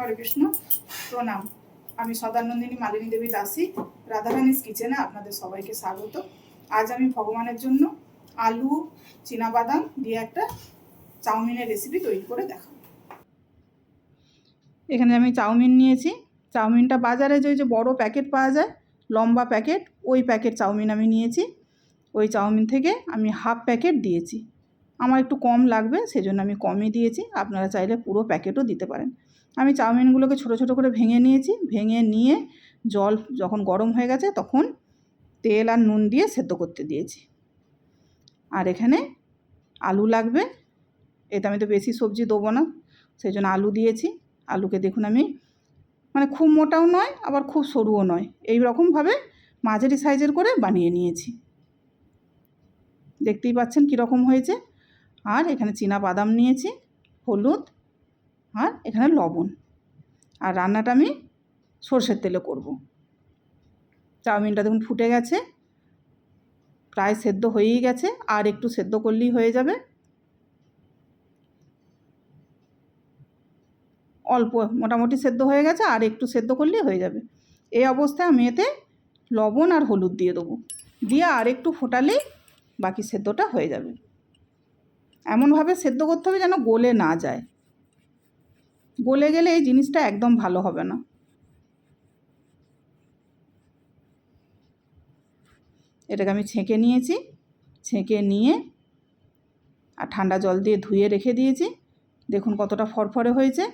হরে কৃষ্ণ প্রণাম। আমি সদানন্দিনী মালিনী দেবী দাসী, রাধারানীস কিচেনে আপনাদের সবাইকে স্বাগত। আজ আমি ভগবানের জন্য আলু বাদাম দিয়ে একটা চাউমিনের রেসিপি তৈরি করে দেখাবো। এখানে আমি চাউমিন নিয়েছি। চাউমিনটা বাজারে যে যে বড় প্যাকেট পাওয়া যায়, লম্বা প্যাকেট, ওই প্যাকেট চাউমিন আমি নিয়েছি। ওই চাউমিন থেকে আমি হাফ প্যাকেট দিয়েছি। আমার একটু কম লাগবে, সেজন্য আমি কমই দিয়েছি। আপনারা চাইলে পুরো প্যাকেটও দিতে পারেন। আমি চাউমিনগুলোকে ছোট ছোট করে ভেঙে নিয়েছি। ভেঙে নিয়ে জল যখন গরম হয়ে গেছে তখন তেল আর নুন দিয়ে সেদ্ধ করতে দিয়েছি। আর এখানে আলু লাগবে। এতে আমি তো বেশি সবজি দেবো না। সেই জন্য আলু দিয়েছি। আলুকে দেখুন আমি মানে খুব মোটাও নয়, আবার খুব সরুও নয়। এই রকমভাবে মাঝারি সাইজের করে বানিয়ে নিয়েছি। দেখতেই পাচ্ছেন কীরকম হয়েছে। আর এখানে চীনা বাদাম নিয়েছি, হলুদ আর এখানে লবণ। আর রান্নাটা আমি সর্ষের তেলে করব। চাউমিনটা দেখুন ফুটে গেছে। প্রায় সেদ্ধ হয়েই গেছে। আর একটু সেদ্ধ করলেই হয়ে যাবে। অল্প, মোটামুটি সেদ্ধ হয়ে গেছে। আর একটু সেদ্ধ করলেই হয়ে যাবে। এই অবস্থায় আমি এতে লবণ আর হলুদ দিয়ে দেবো। দিয়ে আর একটু ফোটালেই বাকি সেদ্ধটা হয়ে যাবে। এমনভাবে সেদ্ধ করতে হবে যেন গলে না যায়। গলে গেলে এই জিনিসটা একদম ভালো হবে না। এটাকে আমি ছেঁকে নিয়েছি, ছেঁকে নিয়ে আর ঠান্ডা জল দিয়ে ধুয়ে রেখে দিয়েছি। দেখুন কতটা ফরফরে হয়েছে।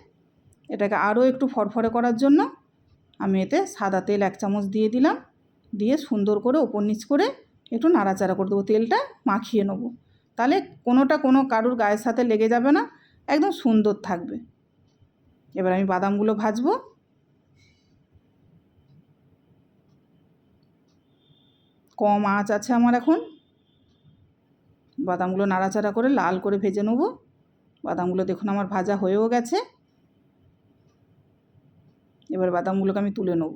এটাকে আরও একটু ফরফরে করার জন্য আমি এতে সাদা তেল এক চামচ দিয়ে দিলাম। দিয়ে সুন্দর করে ওপর নিচ করে একটু নাড়াচাড়া করে দেবো, তেলটা মাখিয়ে নেব। তাহলে কোনোটা কোনো কারুর গায়ের সাথে লেগে যাবে না, একদম সুন্দর থাকবে। এবার আমি বাদামগুলো ভাজবো। কম আঁচ আছে আমার এখন। বাদামগুলো নাড়াচাড়া করে লাল করে ভেজে নেব। বাদামগুলো দেখুন আমার ভাজা হয়েও গেছে। এবার বাদামগুলোকে আমি তুলে নেব।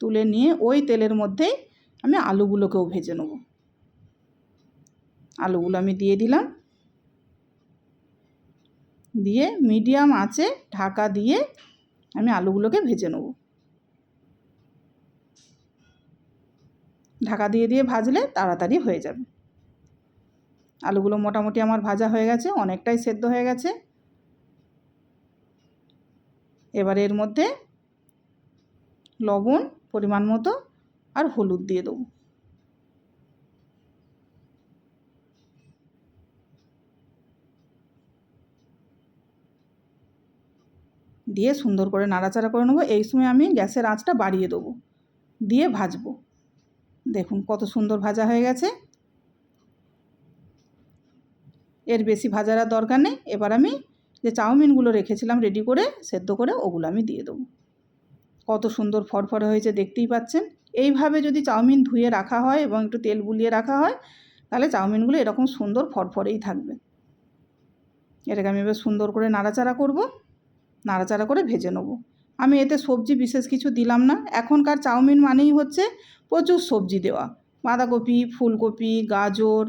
তুলে নিয়ে ওই তেলের মধ্যেই আমি আলুগুলোকেও ভেজে নেব। আলুগুলো আমি দিয়ে দিলাম। দিয়ে মিডিয়াম আঁচে ঢাকা দিয়ে আমি আলুগুলোকে ভেজে নেব। ঢাকা দিয়ে দিয়ে ভাজলে তাড়াতাড়ি হয়ে যাবে। আলুগুলো মোটামুটি আমার ভাজা হয়ে গেছে, অনেকটাই সেদ্ধ হয়ে গেছে। এবার এর মধ্যে লবণ, পরিমাণ মতো আর হলুদ দিয়ে দেবো। দিয়ে সুন্দর করে নাড়াচাড়া করে নেব। এই সময় আমি গ্যাসের আঁচটা বাড়িয়ে দেবো। দিয়ে ভাজবো। দেখুন কত সুন্দর ভাজা হয়ে গেছে। এর বেশি ভাজার আর দরকার নেই। এবার আমি যে চাউমিনগুলো রেখেছিলাম রেডি করে, সেদ্ধ করে ওগুলো আমি দিয়ে দেবো। কত সুন্দর ফরফরে হয়েছে, দেখতেই পাচ্ছেন। এইভাবে যদি চাউমিন ধুয়ে রাখা হয় এবং একটু তেল বুলিয়ে রাখা হয়, তাহলে চাউমিনগুলো এরকম সুন্দর ফরফরেই থাকবে। এটাকে আমি এবার সুন্দর করে নাড়াচাড়া করব। নাড়াচাড়া করে ভেজে নেব। আমি এতে সবজি বিশেষ কিছু দিলাম না। এখনকার চাউমিন মানেই হচ্ছে প্রচুর সবজি দেওয়া। বাঁধাকপি, ফুলকপি, গাজর,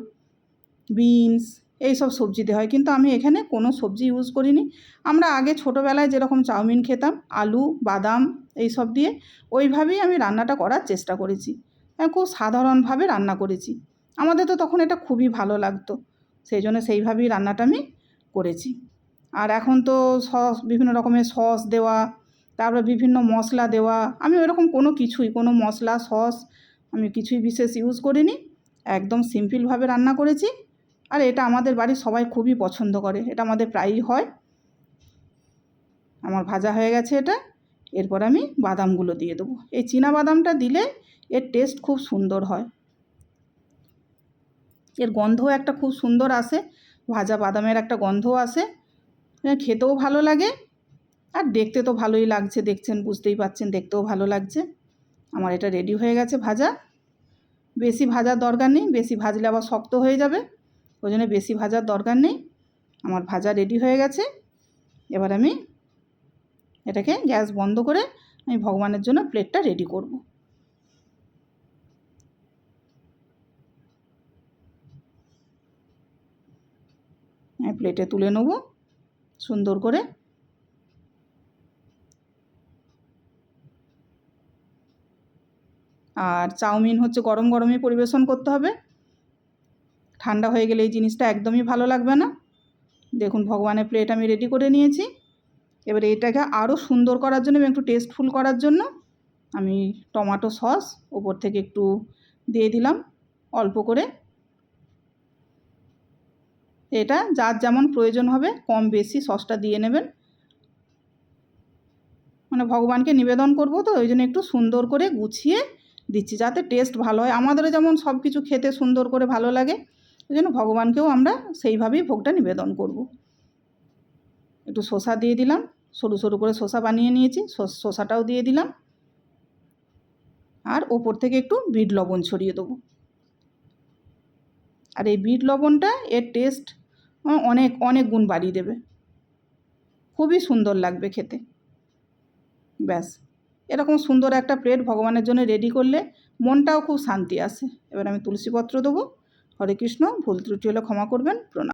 বিনস এই সব সবজি দেওয়া হয়। কিন্তু আমি এখানে কোনো সবজি ইউজ করিনি। আমরা আগে ছোটোবেলায় যেরকম চাউমিন খেতাম, আলু, বাদাম এই সব দিয়ে ওইভাবেই আমি রান্নাটা করার চেষ্টা করেছি। আমি খুব সাধারণভাবে রান্না করেছি। আমাদের তো তখন এটা খুবই ভালো লাগতো। সেই জন্য সেইভাবেই রান্নাটা আমি করেছি। আর এখন তো সস, বিভিন্ন রকমের সস দেওয়া, তারপরে বিভিন্ন মশলা দেওয়া। আমি ওরকম কোনো কিছুই, কোনো মশলা, সস আমি কিছুই বিশেষ ইউজ করিনি। একদম সিম্পলভাবে রান্না করেছি। আর এটা আমাদের বাড়ির সবাই খুবই পছন্দ করে। এটা আমাদের প্রায়ই হয়। আমার ভাজা হয়ে গেছে এটা। এরপর আমি বাদামগুলো দিয়ে দেবো। এই চীনা বাদামটা দিলে এর টেস্ট খুব সুন্দর হয়। এর গন্ধও একটা খুব সুন্দর আসে। ভাজা বাদামের একটা গন্ধও আসে। খেতেও ভালো লাগে আর দেখতে তো ভালোই লাগছে, দেখছেন, বুঝতেই পাচ্ছেন, দেখতেও ভালো লাগছে। আমার এটা রেডি হয়ে গেছে ভাজা। বেশি ভাজার দরকার নেই, বেশি ভাজলে আবার শক্ত হয়ে যাবে। ওই জন্য বেশি ভাজার দরকার নেই। আমার ভাজা রেডি হয়ে গেছে। এবার আমি এটাকে গ্যাস বন্ধ করে আমি ভগবানের জন্য প্লেটটা রেডি করব। প্লেটে তুলে নেব। সুন্দর করে আর চাউমিন হচ্ছে গরম গরমই পরিবেশন করতে হবে। ঠান্ডা হয়ে গেলে এই জিনিসটা একদমই ভালো লাগবে না। দেখুন ভগবানের প্লেট আমি রেডি করে নিয়েছি। এবার এটাকে আরও সুন্দর করার জন্য এবং একটু টেস্টফুল করার জন্য আমি টমাটো সস ওপর থেকে একটু দিয়ে দিলাম। অল্প করে এটা যার যেমন প্রয়োজন হবে কম বেশি সসটা দিয়ে নেবেন। মানে ভগবানকে নিবেদন করব তো, ওই জন্য একটু সুন্দর করে গুছিয়ে দিচ্ছি যাতে টেস্ট ভালো হয়। আমাদেরও যেমন সব কিছু খেতে সুন্দর করে ভালো লাগে, ওই জন্য ভগবানকেও আমরা সেইভাবেই ভোগটা নিবেদন করব। একটু শসা দিয়ে দিলাম, সরু সরু করে শসা বানিয়ে নিয়েছি, শস- শসাটাও দিয়ে দিলাম। আর ওপর থেকে একটু বিট লবণ ছড়িয়ে দেবো। আর এই বিট লবণটা এর টেস্ট অনেক অনেক গুণ বাড়িয়ে দেবে। খুবই সুন্দর লাগবে খেতে। ব্যাস। এরকম সুন্দর একটা প্লেট ভগবানের জন্য রেডি করলে মনটাও খুব শান্তি আসে। এবার আমি তুলসীপত্র দেবো। হরে কৃষ্ণ, ভুল ত্রুটি হলে ক্ষমা করবেন, প্রণাম।